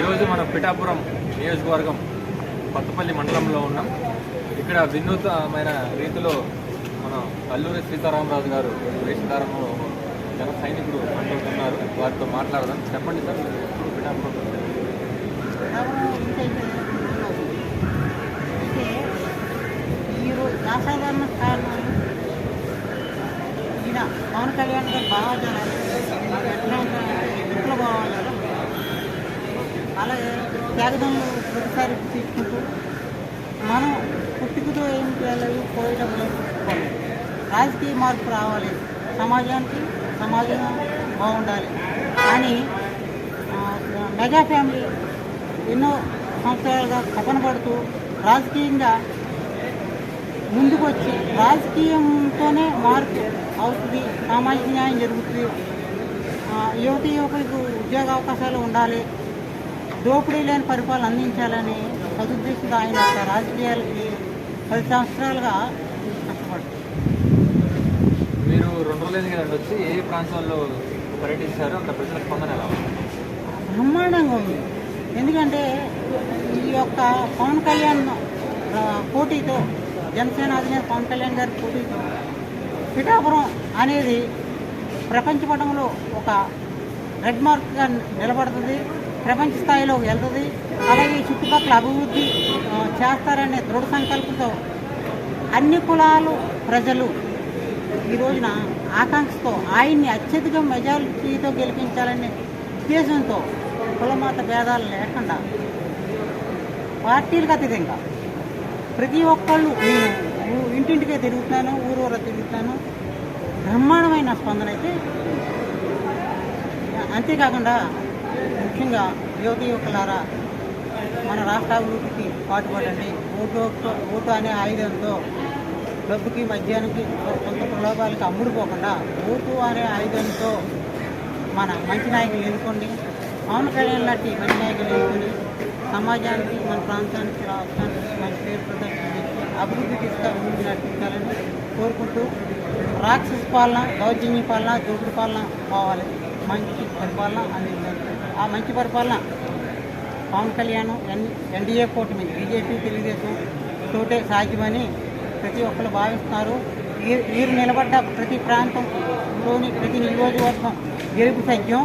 ఈరోజు మనం పిఠాపురం నియోజకవర్గం కొత్తపల్లి మండలంలో ఉన్నాం. ఇక్కడ వినూతమైన రీతిలో మన అల్లూరి సీతారామరాజు గారు వేషధారంలో జన సైనికుడు అంటున్నారు వారితో మాట్లాడదాం. చెప్పండి సార్ పిఠాపురం అసాధారణ కారణం ఈయన పవన్ కళ్యాణ్ గారు బాగా ఎట్లా ఉంటాయంటే విప్లవ అలాగే త్యాగదంలో ప్రతిసారి తీసుకుంటూ మనం పుట్టుకతో ఏం చేయలేదు పోయడం లేదు రాజకీయ మార్పు రావాలి. సమాజానికి సమాజం బాగుండాలి. అని మెగా ఫ్యామిలీ ఎన్నో సంవత్సరాలుగా కథన పడుతూ రాజకీయంగా ముందుకు వచ్చి రాజకీయంతోనే మార్పు అవుతుంది. సామాజిక న్యాయం జరుగుతుంది. యువతి యువకులకు ఉద్యోగ అవకాశాలు ఉండాలి. దోపిడీ లేని పరిపాలన అందించాలని సదుద్దేశంతో ఆయన యొక్క రాజకీయాలకి పది సంవత్సరాలుగా కష్టపడుతుంది మీరు రెండు రోజులైంది కదండి వచ్చి ఏ ప్రాంతాల్లో పర్యటించారు? అక్కడ ప్రజల స్పందన ఎలా ఉంది? బ్రహ్మాండంగా ఉంది. ఎందుకంటే ఈ యొక్క పవన్ కళ్యాణ్ పోటీతో జనసేన అధినేత పవన్ కళ్యాణ్ గారి పోటీతో పిఠాపురం అనేది ప్రపంచ పటంలో ఒక రెడ్ మార్క్గా నిలబడుతుంది. ప్రపంచ స్థాయిలో వెళ్తుంది అలాగే ఈ చుట్టుపక్కల అభివృద్ధి చేస్తారనే దృఢ సంకల్పంతో అన్ని కులాలు ప్రజలు ఈ రోజున ఆకాంక్షతో ఆయన్ని అత్యధిక మెజారిటీతో గెలిపించాలనే ఉద్దేశంతో కులమత భేదాలు లేకుండా పార్టీలకు అతీతంగా ప్రతి ఒక్కళ్ళు నేను ఇంటింటికే తిరుగుతున్నాను ఊరూర తిరుగుతున్నాను. బ్రహ్మాండమైన స్పందన అయితే అంతేకాకుండా ముఖ్యంగా యువతి యువకులారా మన రాష్ట్ర అభివృద్ధికి పాటుపడండి. ఓటు ఓటు అనే ఆయుధంతో డబ్బుకి మద్యానికి కొంత ప్రలోభాలకి అమ్ముడుపోకుండా ఓటు అనే ఆయుధంతో మన మంచి నాయకులు ఎన్నుకోండి. పవన్ కళ్యాణ్ లాంటి మంచి నాయకులు ఎదుర్కొని సమాజానికి మన ప్రాంతానికి రాష్ట్రానికి మంచి పేరు ప్రదర్శించి అభివృద్ధి తీసుకొని అభివృద్ధి నడిపించాలని కోరుకుంటూ రాక్షస పాలన దౌర్జన్య పాలన దోపిడి పాలన పోవాలి మంచి పరిపాలన అందించారు ఆ మంచి పరిపాలన పవన్ కళ్యాణ్ ఎన్ ఎన్డీఏ కూటమి బీజేపీ తెలుగుదేశం తోటే సాధ్యమని ప్రతి ఒక్కరు భావిస్తున్నారు. వీరు వీరు నిలబడ్డ ప్రతి ప్రాంతంలోని ప్రతి నియోజకవర్గం గెలుపు సత్యం